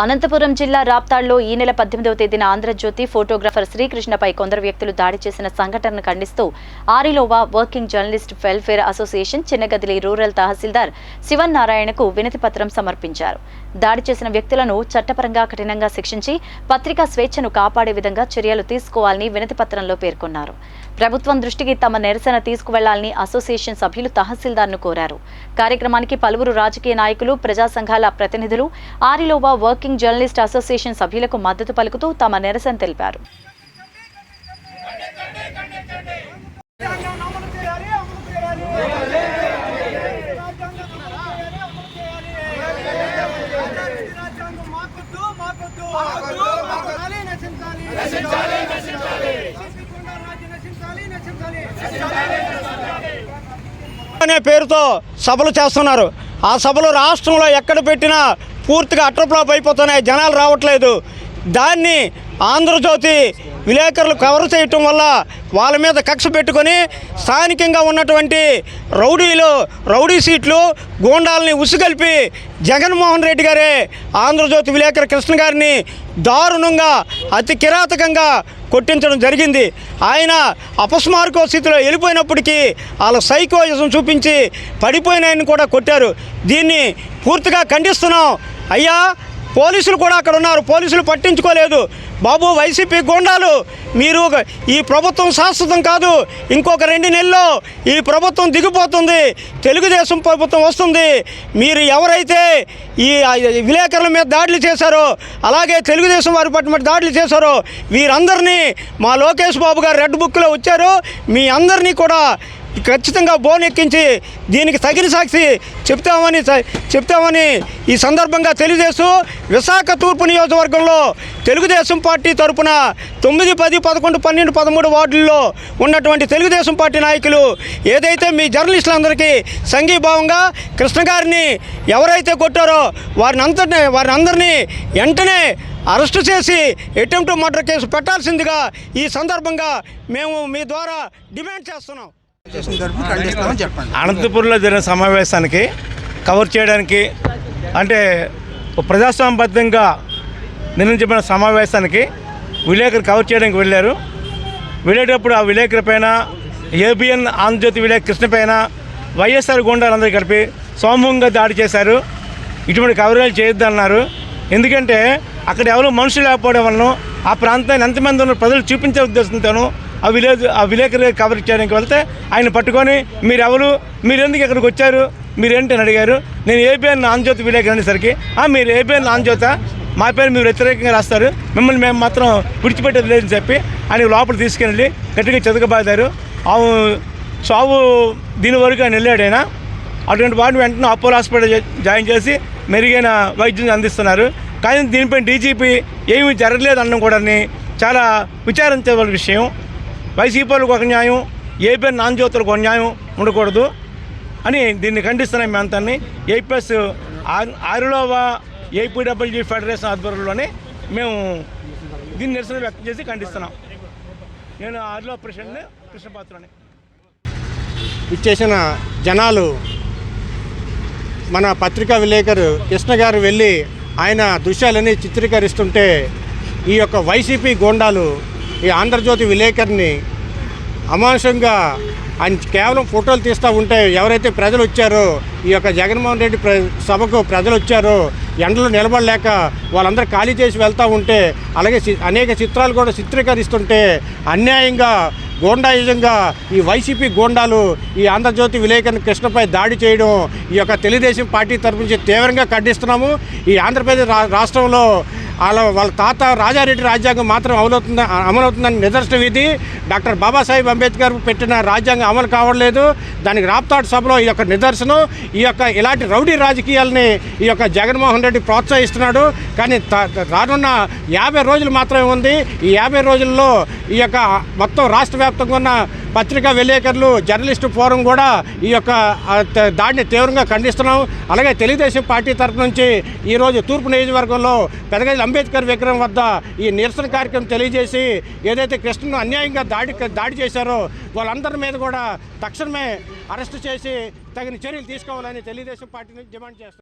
అనంతపురం జిల్లా రాప్తాడ్లో ఈ నెల పద్దెనిమిదవ తేదీన ఆంధ్రజ్యోతి ఫోటోగ్రాఫర్ శ్రీకృష్ణపై కొందరు వ్యక్తులు దాడి చేసిన సంఘటనను ఖండిస్తూ Arilova working journalist welfare association Chinnagadili rural tahsildar Sivan నారాయణకు వినతి పత్రం సమర్పించారు. దాడి చేసిన వ్యక్తులను చట్టపరంగా కఠినంగా శిక్షించి పత్రికా స్వేచ్ఛను కాపాడే విధంగా చర్యలు తీసుకోవాలని వినతి పత్రంలో పేర్కొన్నారు. ప్రభుత్వం దృష్టికి తమ నిరసన తీసుకువెళ్ళాలని అసోసియేషన్ సభ్యులు తహసీల్దార్ను కోరారు. కార్యక్రమానికి పలువురు రాజకీయ నాయకులు ప్రజా సంఘాల ప్రతినిధులు Arilova work working journalist association సభ్యులకు మద్దతు పలుకుతూ తమ నిరసన తెలిపారు. అనే పేరుతో సభలు చేస్తున్నారు. ఆ సభలు రాష్ట్రంలో ఎక్కడ పెట్టినా పూర్తిగా అట్రప్లాప్ అయిపోతున్నాయి. జనాలు రావట్లేదు. దాన్ని ఆంధ్రజ్యోతి విలేకరులు కవర్ చేయటం వల్ల వాళ్ళ మీద కక్ష పెట్టుకొని స్థానికంగా ఉన్నటువంటి రౌడీలు రౌడీ సీట్లు గూండాలని ఉసుగల్పి జగన్మోహన్ రెడ్డి గారే ఆంధ్రజ్యోతి విలేకరు కృష్ణ గారిని దారుణంగా అతి కిరాతకంగా కొట్టించడం జరిగింది. ఆయన అపస్మారక స్థితిలో వెళ్ళిపోయినప్పటికీ వాళ్ళ సైకోయిజం చూపించి పడిపోయిన ఆయన కూడా కొట్టారు. దీన్ని పూర్తిగా ఖండిస్తున్నాం. అయ్యా పోలీసులు కూడా అక్కడ ఉన్నారు. పోలీసులు పట్టించుకోలేదు. బాబు వైసీపీ గోండాలు మీరు ఈ ప్రభుత్వం శాశ్వతం కాదు ఇంకొక రెండు నెలల్లో ఈ ప్రభుత్వం దిగిపోతుంది తెలుగుదేశం ప్రభుత్వం వస్తుంది. మీరు ఎవరైతే ఈ విలేకరుల మీద దాడులు చేశారో అలాగే తెలుగుదేశం వారి పట్ల దాడులు చేశారో వీరందరినీ మా లోకేష్ బాబు గారు రెడ్ బుక్లో వచ్చారు. మీ అందరినీ కూడా ఖచ్చితంగా బోన్ ఎక్కించి దీనికి తగిన సాక్షి చెప్తామని చెప్తామని ఈ సందర్భంగా తెలియజేస్తూ విశాఖ తూర్పు నియోజకవర్గంలో తెలుగుదేశం పార్టీ తరపున తొమ్మిది పది పదకొండు పన్నెండు పదమూడు వార్డుల్లో ఉన్నటువంటి తెలుగుదేశం పార్టీ నాయకులు ఏదైతే మీ జర్నలిస్టులందరికీ సంఘీభావంగా కృష్ణ గారిని ఎవరైతే కొట్టారో వారిని అంతటిని వారిని అందరినీ వెంటనే అరెస్టు చేసి అటెంప్ట్ మర్డర్ కేసు పెట్టాల్సిందిగా ఈ సందర్భంగా మేము మీ ద్వారా డిమాండ్ చేస్తున్నాం. అనంతపూర్లో అనంతపురంలో జరిగిన సమావేశానికి కవర్ చేయడానికి అంటే ప్రజాస్వామ్యబద్ధంగా నిర్ణయించబడిన సమావేశానికి విలేకరు కవర్ చేయడానికి వెళ్ళారు. వెళ్ళేటప్పుడు ఆ విలేకరు పైన ఏబిఎన్ ఆంధ్రజ్యోతి విలేకరు కృష్ణ పైన వైఎస్ఆర్ గుండాలందరూ కలిపి సోమంగా దాడి చేశారు. ఇటువంటి కవరేజ్ చేయొద్దన్నారు. ఎందుకంటే అక్కడ ఎవరు మనుషులు లేకపోవడం వలన ఆ ప్రాంతాన్ని ఎంతమంది ఉన్న ప్రజలు చూపించే ఉద్దేశంతోనూ ఆ విలేజ్ ఆ విలేకరు కవర్ చేయడానికి వెళ్తే ఆయన పట్టుకొని మీరు ఎవరు మీరు ఎందుకు ఇక్కడికి వచ్చారు? మీరేంటి అని అడిగారు. నేను ఏబిఎన్ ఆంధ్రజ్యోతి విలేకరి అనేసరికి మీరు ఏబిఎన్ ఆంధ్రజ్యోత మా పేరు మీరు వ్యతిరేకంగా రాస్తారు. మిమ్మల్ని మేము మాత్రం విడిచిపెట్టేది లేదని చెప్పి ఆయన లోపల తీసుకెళ్ళి గట్టిగా చెదకబాదారు. ఆ చావు దీని వరకు ఆయన వెళ్ళాడు ఆయన. అటువంటి వాడిని వెంటనే అపోలో హాస్పిటల్ జాయిన్ చేసి మెరుగైన వైద్యం అందిస్తున్నారు. కానీ దీనిపై డీజీపీ ఏమీ జరగలేదు అన్నం కూడా చాలా విచారించవలసిన విషయం. వైసీపీ ఒక న్యాయం ఏపీ నాన్జ్యోతులకు ఒక న్యాయం ఉండకూడదు అని దీన్ని ఖండిస్తున్నాం మేమంతాన్ని ఏపీఎస్ ఆరులోవా ఏపీడబ్ల్యూజీ ఫెడరేషన్ ఆధ్వర్యంలోనే మేము దీన్ని నిరసన వ్యక్తం చేసి ఖండిస్తున్నాం. నేను ఆరులో ప్రెసిడెంట్ కృష్ణపాత్రని. ఇచ్చేసిన జనాలు మన పత్రికా విలేకరు కృష్ణ గారు వెళ్ళి ఆయన దృశ్యాలని చిత్రీకరిస్తుంటే ఈ యొక్క వైసీపీ గోండాలు ఈ ఆంధ్రజ్యోతి విలేకరిని అమాంసంగా ఆయన కేవలం ఫోటోలు తీస్తూ ఉంటే ఎవరైతే ప్రజలు వచ్చారో ఈ యొక్క జగన్మోహన్ రెడ్డి ప్ర సభకు ప్రజలు వచ్చారో ఎండలో నిలబడలేక వాళ్ళందరూ ఖాళీ చేసి వెళ్తూ ఉంటే అలాగే అనేక చిత్రాలు కూడా చిత్రీకరిస్తుంటే అన్యాయంగా గోండాయుజంగా ఈ వైసీపీ గోండాలు ఈ ఆంధ్రజ్యోతి విలేకరణ కృష్ణపై దాడి చేయడం ఈ యొక్క తెలుగుదేశం పార్టీ తరపు నుంచి తీవ్రంగా ఖండిస్తున్నాము. ఈ ఆంధ్రప్రదేశ్ రాష్ట్రంలో వాళ్ళ వాళ్ళ తాత రాజారెడ్డి రాజ్యాంగం మాత్రం అమలవుతుందా అమలవుతుందని నిదర్శనం ఇది డాక్టర్ బాబాసాహెబ్ అంబేద్కర్ పెట్టిన రాజ్యాంగం అమలు కావట్లేదు. దానికి రాప్తాడు సభలో ఈ యొక్క నిదర్శనం ఈ యొక్క ఇలాంటి రౌడీ రాజకీయాలని ఈ యొక్క జగన్మోహన్ రెడ్డి ప్రోత్సహిస్తున్నాడు. కానీ రానున్న యాభై రోజులు మాత్రమే ఉంది. ఈ యాభై రోజుల్లో ఈ యొక్క మొత్తం రాష్ట్ర వ్యాప్తంగా ఉన్న పత్రికా విలేకరులు జర్నలిస్టు ఫోరం కూడా ఈ యొక్క దాడిని తీవ్రంగా ఖండిస్తున్నాం. అలాగే తెలుగుదేశం పార్టీ తరపు నుంచి ఈరోజు తూర్పు నియోజకవర్గంలో పెదగజ అంబేద్కర్ విగ్రహం వద్ద ఈ నిరసన కార్యక్రమం తెలియజేసి ఏదైతే కృష్ణను అన్యాయంగా దాడి దాడి చేశారో వాళ్ళందరి మీద కూడా తక్షణమే అరెస్టు చేసి తగిన చర్యలు తీసుకోవాలని తెలుగుదేశం పార్టీ నుంచి డిమాండ్ చేస్తారు